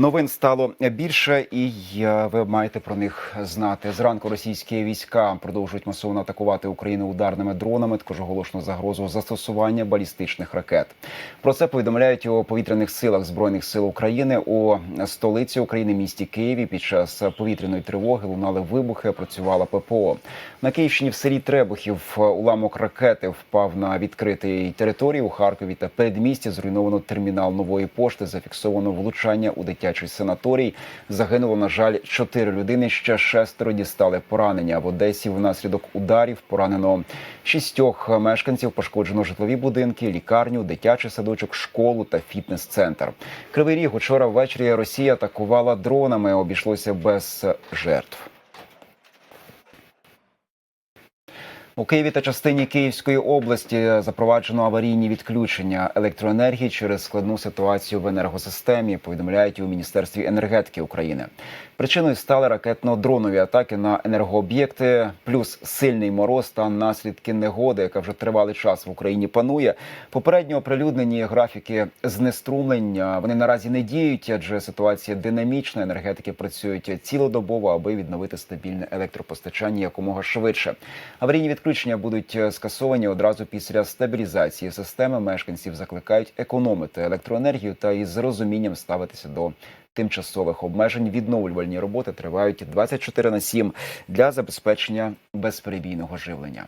Новин стало більше, і ви маєте про них знати. Зранку російські війська продовжують масово атакувати Україну ударними дронами. Також оголошено загрозу застосування балістичних ракет. Про це повідомляють у повітряних силах збройних сил України у столиці України, місті Києві. Під час повітряної тривоги лунали вибухи. Працювала ППО на Київщині. В селі Требухів уламок ракети впав на відкритій території у Харкові та передмісті. Зруйновано термінал нової пошти. Зафіксовано влучання у дитячий санаторій. Загинуло на жаль чотири людини. Ще шестеро дістали поранення. В Одесі внаслідок ударів поранено шістьох мешканців. Пошкоджено житлові будинки, лікарню, дитячий садочок, школу та фітнес-центр. Кривий ріг учора ввечері Росія атакувала дронами. Обійшлося без жертв. У Києві та частині Київської області запроваджено аварійні відключення електроенергії через складну ситуацію в енергосистемі. Повідомляють у міністерстві енергетики України. Причиною стали ракетно-дронові атаки на енергооб'єкти, плюс сильний мороз та наслідки негоди, яка вже тривалий час в Україні панує. Попередньо оприлюднені графіки знеструмлення. Вони наразі не діють, адже ситуація динамічна. Енергетики працюють цілодобово, аби відновити стабільне електропостачання якомога швидше. Аварійні відключення будуть скасовані одразу після стабілізації системи. Мешканців закликають економити електроенергію та із розумінням ставитися до тимчасових обмежень. Відновлювальні роботи тривають 24 на 7 для забезпечення безперебійного живлення.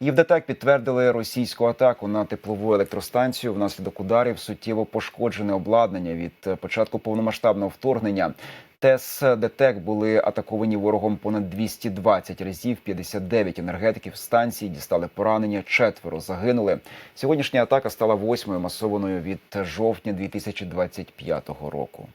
Євдетек підтвердили російську атаку на теплову електростанцію. Внаслідок ударів суттєво пошкоджене обладнання від початку повномасштабного вторгнення. ТЕС ДТЕК були атаковані ворогом понад 220 разів. 59 енергетиків станції дістали поранення. Четверо загинули. Сьогоднішня атака стала восьмою масованою від жовтня 2025 року.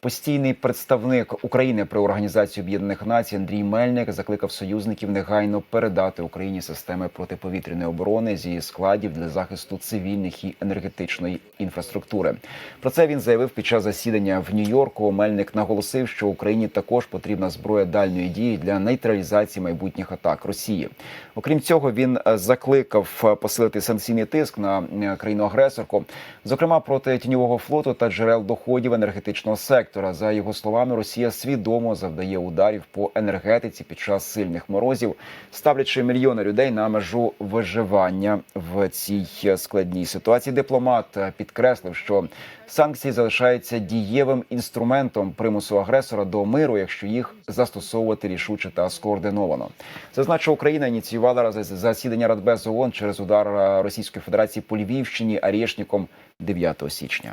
Постійний представник України при організації Об'єднаних Націй Андрій Мельник закликав союзників негайно передати Україні системи протиповітряної оборони зі складів для захисту цивільних і енергетичної інфраструктури. Про це він заявив під час засідання в Нью-Йорку. Мельник наголосив, що Україні також потрібна зброя дальньої дії для нейтралізації майбутніх атак Росії. Окрім цього, він закликав посилити санкційний тиск на країну агресорку, зокрема проти тіньового флоту та джерел доходів енергетичного сектора. За його словами, Росія свідомо завдає ударів по енергетиці під час сильних морозів, ставлячи мільйони людей на межу виживання в цій складній ситуації. Дипломат підкреслив, що санкції залишаються дієвим інструментом примусу агресора до миру, якщо їх застосовувати рішуче та скоординовано. Зазначу, Україна ініціювала засідання Радбезу ООН через удар Російської Федерації по Львівщині арішником 9 січня.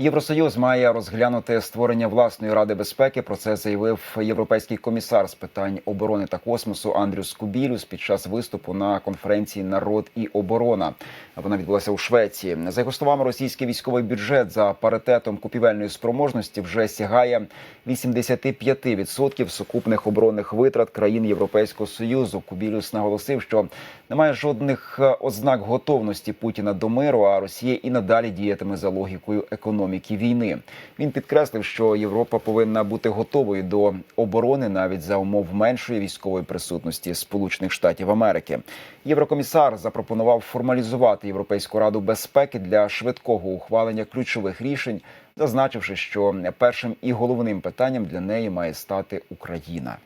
Євросоюз має розглянути створення власної ради безпеки. Про це заявив європейський комісар з питань оборони та космосу Андрюс Кубілюс під час виступу на конференції Народ і оборона. Вона відбулася у Швеції. За його словами, російський військовий бюджет за паритетом купівельної спроможності вже сягає 85% сукупних оборонних витрат країн Європейського союзу. Кубілюс наголосив, що немає жодних ознак готовності Путіна до миру. А Росія і надалі діятиме за логікою економіки війни. Він підкреслив, що Європа повинна бути готовою до оборони навіть за умов меншої військової присутності Сполучених Штатів Америки. Єврокомісар запропонував формалізувати Європейську раду безпеки для швидкого ухвалення ключових рішень, зазначивши, що першим і головним питанням для неї має стати Україна.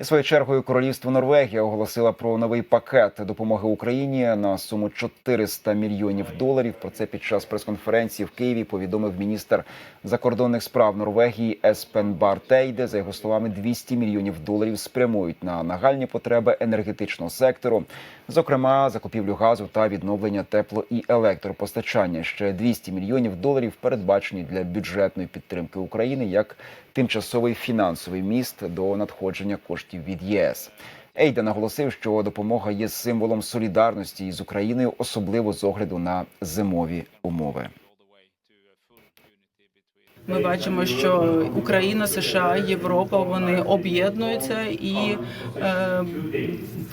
І своєю чергою королівство Норвегія оголосила про новий пакет допомоги Україні на суму 400 мільйонів доларів. Про це під час прес-конференції в Києві повідомив міністр закордонних справ Норвегії Еспен Бартейде. За його словами, 200 мільйонів доларів спрямують на нагальні потреби енергетичного сектору, зокрема закупівлю газу та відновлення тепло і електропостачання. Ще 200 мільйонів доларів передбачені для бюджетної підтримки України як тимчасовий фінансовий міст до надходження коштів від ЄС. Ейда наголосив, що допомога є символом солідарності із Україною, особливо з огляду на зимові умови. Ми бачимо, що Україна, США, Європа вони об'єднуються і е,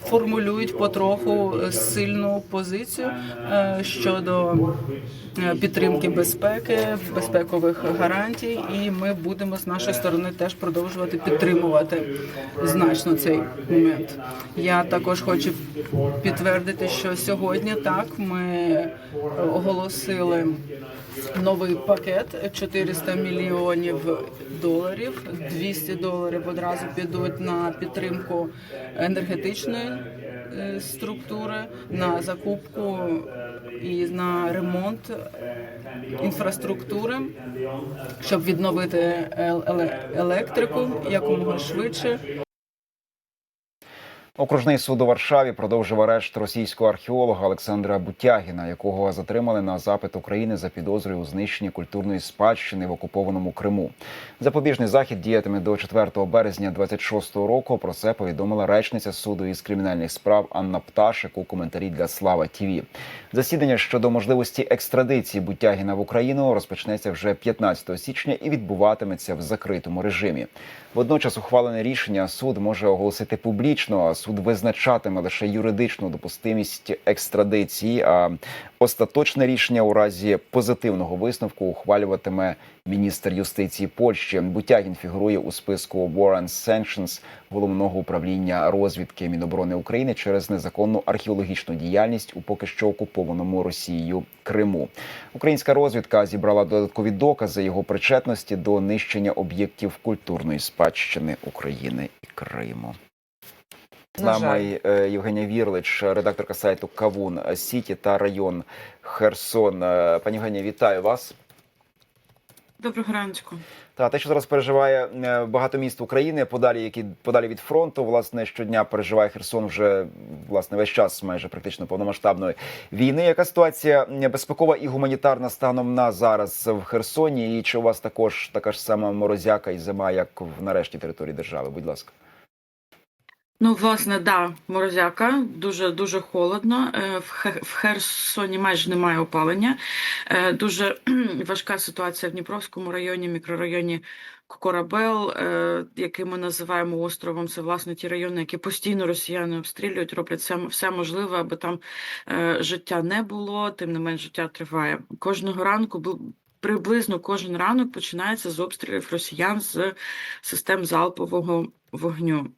формулюють потроху сильну позицію е, щодо е, підтримки безпеки, безпекових гарантій. І ми будемо з нашої сторони теж продовжувати підтримувати значно цей момент. Я також хочу підтвердити, що сьогодні так ми оголосили новий пакет 400 мільйонів доларів. 200 доларів одразу підуть на підтримку енергетичної е, структури, на закупку і на ремонт інфраструктури, щоб відновити електрику якомога швидше. Окружний суд у Варшаві продовжив арешт російського археолога Олександра Бутягіна, якого затримали на запит України за підозрою у знищенні культурної спадщини в окупованому Криму. Запобіжний захід діятиме до 4 березня 26-го року. Про це повідомила речниця суду із кримінальних справ Анна Пташик у коментарі для Слава ТІВІ. Засідання щодо можливості екстрадиції Бутягіна в Україну розпочнеться вже 15 січня і відбуватиметься в закритому режимі. Водночас ухвалене рішення суд може оголосити публічно. Суд визначатиме лише юридичну допустимість екстрадиції. А остаточне рішення у разі позитивного висновку ухвалюватиме міністр юстиції Польщі. Бутягін фігурує у списку War and Sanctions головного управління розвідки Міноборони України через незаконну археологічну діяльність у поки що окупованому Росією Криму. Українська розвідка зібрала додаткові докази його причетності до нищення об'єктів культурної спадщини України і Криму. З нами е, Євгенія Вірлич, редакторка сайту Кавун Сіті та район Херсон. Е, Пані Євгенія, вітаю вас. Доброго ранку. Та те, що зараз переживає е, багато міст України, подалі, які подалі від фронту, власне, щодня переживає Херсон вже власне весь час, майже практично повномасштабної війни. Яка ситуація безпекова і гуманітарна станом на зараз в Херсоні? І чи у вас також така ж сама морозяка і зима, як в нарешті території держави? Будь ласка. Ну, власне, да, морозяка, дуже дуже холодно. Е, В Хе- в Херсоні майже немає опалення. Е, Дуже важка ситуація в Дніпровському районі, мікрорайоні Корабел, е, який ми називаємо островом. Це власне ті райони, які постійно росіяни обстрілюють, роблять все, все можливе, аби там життя не було. Тим не менш, життя триває. Кожного ранку приблизно кожен ранок починається з обстрілів росіян з систем залпового вогню.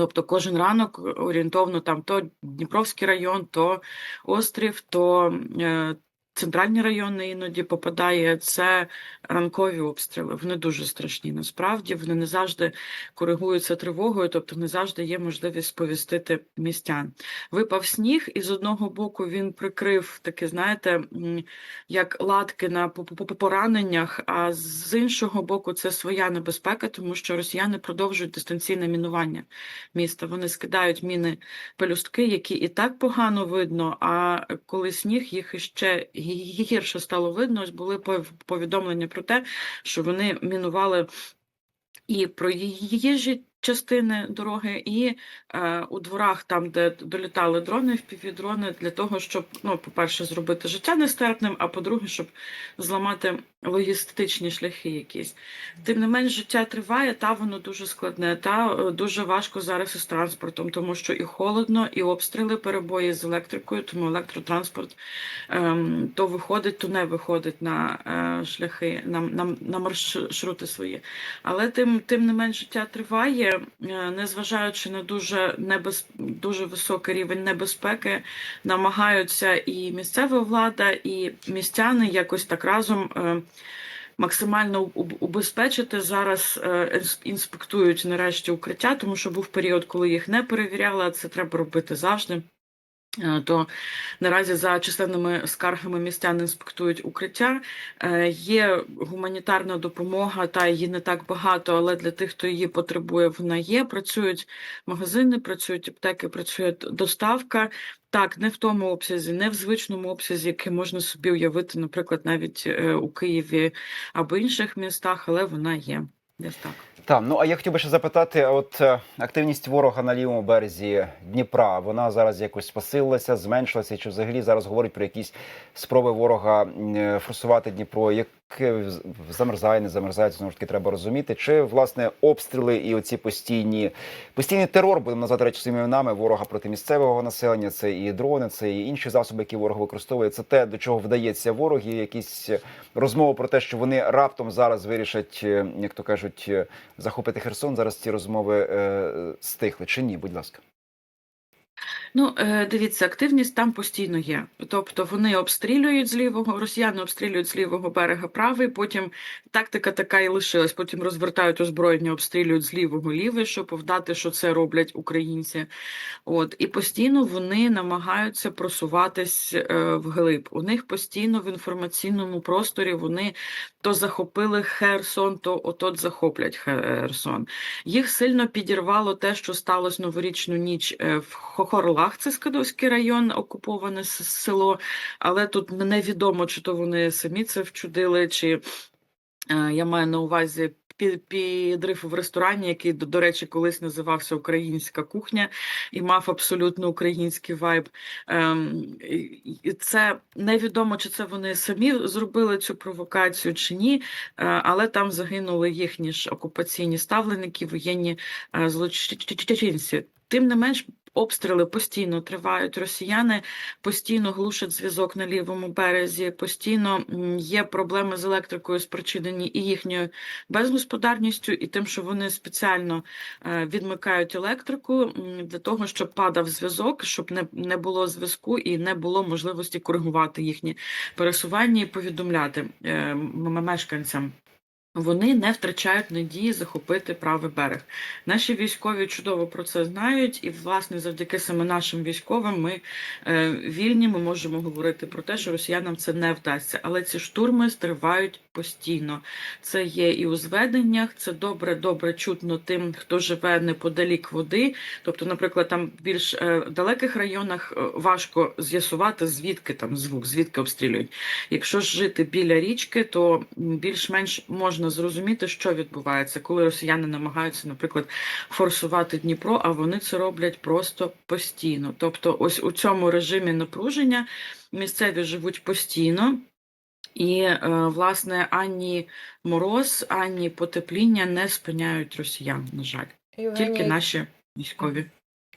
Тобто кожен ранок орієнтовно там то Дніпровський район, то острів, то е, центральні райони іноді попадає. Це ранкові обстріли. Вони дуже страшні. Насправді вони не завжди коригуються тривогою, тобто не завжди є можливість сповістити містян. Випав сніг, і з одного боку він прикрив таке, знаєте, як латки на по- по- по- пораненнях, а з іншого боку, це своя небезпека, тому що росіяни продовжують дистанційне мінування міста. Вони скидають міни пелюстки, які і так погано видно. А коли сніг, їх іще гі- гірше стало видно. Ось були пов- повідомлення про те, що вони мінували і про їжі. частини дороги, і е, у дворах, там, де долітали дрони, впівдрони, для того, щоб, ну, по-перше, зробити життя нестерпним, а по-друге, щоб зламати логістичні шляхи якісь. Тим не менш, життя триває, та воно дуже складне, та е, дуже важко зараз із транспортом, тому що і холодно, і обстріли, перебої з електрикою, тому електротранспорт ем, то виходить, то не виходить на е, шляхи, на, на, на маршрути свої. Але тим, тим не менш життя триває, е, незважаючи на дуже небез, дуже високий рівень небезпеки, намагаються і місцева влада, і містяни якось так разом. е, Максимально убезпечити зараз е, інспектують нарешті укриття, тому що був період, коли їх не перевіряли, а це треба робити завжди. Е, То наразі за численними скаргами містян інспектують укриття. Е, Є гуманітарна допомога, та її не так багато, але для тих, хто її потребує, вона є. Працюють магазини, працюють аптеки, працює доставка. Так, не в тому обсязі, не в звичному обсязі, який можна собі уявити, наприклад, навіть е, у Києві або інших містах, але вона є. Десь так. Там ну а я хотів би ще запитати: от е, активність ворога на лівому березі Дніпра, вона зараз якось посилилася, зменшилася, чи взагалі зараз говорять про якісь спроби ворога е, форсувати Дніпро? Як замерзає, не замерзає, знову ж таки треба розуміти. Чи власне обстріли і оці постійні постійний терор, будемо назвати речі своїми іменами, ворога проти місцевого населення, це і дрони, це і інші засоби, які ворог використовує. Це те, до чого вдається ворог, і якісь розмови про те, що вони раптом зараз вирішать, е, як то кажуть, е, захопити Херсон. Зараз ці розмови е, стихли. Чи ні? Будь ласка. Ну, е, дивіться, активність там постійно є. Тобто вони обстрілюють з лівого, росіяни обстрілюють з лівого берега правий, потім тактика така і лишилась. Потім розвертають озброєння, обстрілюють з лівого лівий, щоб вдати, що це роблять українці. От і постійно вони намагаються просуватись е, вглиб. У них постійно в інформаційному просторі вони то захопили Херсон, то отот захоплять Херсон. Їх сильно підірвало те, що сталося новорічну ніч е, в Хохорлах, це Скадовський район, окуповане село, але тут невідомо, чи то вони самі це вчудили, чи е, я маю на увазі. Підрив в ресторані, який, до, речі, колись називався Українська кухня і мав абсолютно український вайб. Ем, і це невідомо, чи це вони самі зробили цю провокацію, чи ні, е, але там загинули їхні ж окупаційні ставленики, воєнні е, злочинці. Тим не менш, обстріли постійно тривають. Росіяни постійно глушать зв'язок на лівому березі, постійно є проблеми з електрикою, спричинені і їхньою безгосподарністю, і тим, що вони спеціально е, відмикають електрику для того, щоб падав зв'язок, щоб не, не було зв'язку і не було можливості коригувати їхні пересування і повідомляти е, мешканцям. Вони не втрачають надії захопити правий берег. Наші військові чудово про це знають, і власне завдяки саме нашим військовим ми е, вільні. Ми можемо говорити про те, що росіянам це не вдасться. Але ці штурми тривають постійно. Це є і у зведеннях. Це добре, добре чутно тим, хто живе неподалік води. Тобто, наприклад, там в більш е, далеких районах е, важко з'ясувати, звідки там звук, звідки обстрілюють. Якщо ж жити біля річки, то більш-менш можна зрозуміти, що відбувається, коли росіяни намагаються, наприклад, форсувати Дніпро, а вони це роблять просто постійно. Тобто, ось у цьому режимі напруження місцеві живуть постійно. І, е, власне, ані мороз, ані потепління не спиняють росіян, на жаль, тільки наші військові.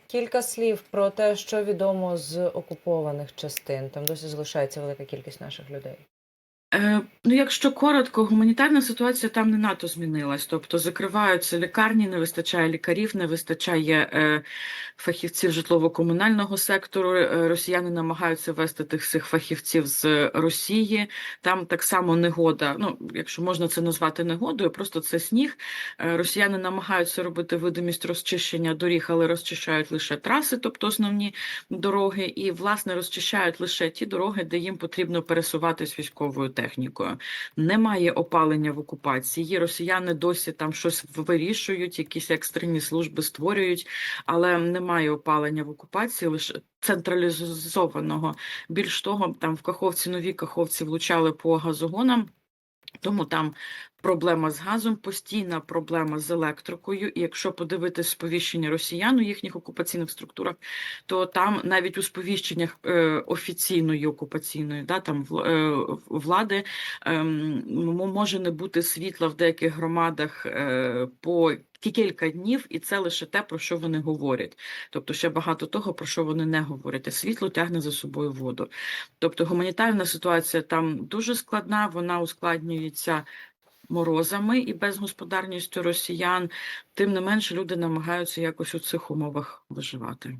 кілька слів про те, що відомо з окупованих частин. Там досі залишається велика кількість наших людей. Е, ну, якщо коротко, гуманітарна ситуація там не надто змінилась. Тобто закриваються лікарні, не вистачає лікарів, не вистачає е, фахівців житлово-комунального сектору. Е, росіяни намагаються вести тих всіх фахівців з Росії. Там так само негода. Ну, якщо можна це назвати негодою, просто це сніг. Е, росіяни намагаються робити видимість розчищення доріг, але розчищають лише траси, тобто основні дороги, і власне розчищають лише ті дороги, де їм потрібно пересуватись військовою технікою. Немає опалення в окупації. Росіяни досі там щось вирішують, якісь екстрені служби створюють, але немає опалення в окупації, лише централізованого. Більш того, там в Каховці нові Каховці влучали по газогонам. Тому там проблема з газом, постійна проблема з електрикою. І якщо подивитись сповіщення росіян у їхніх окупаційних структурах, то там навіть у сповіщеннях е, офіційної окупаційної да, там е, влади ем, може не бути світла в деяких громадах е, по кілька днів, і це лише те, про що вони говорять. Тобто ще багато того, про що вони не говорять. Світло тягне за собою воду. Тобто гуманітарна ситуація там дуже складна, вона ускладнюється морозами і безгосподарністю росіян. Тим не менше, люди намагаються якось у цих умовах виживати.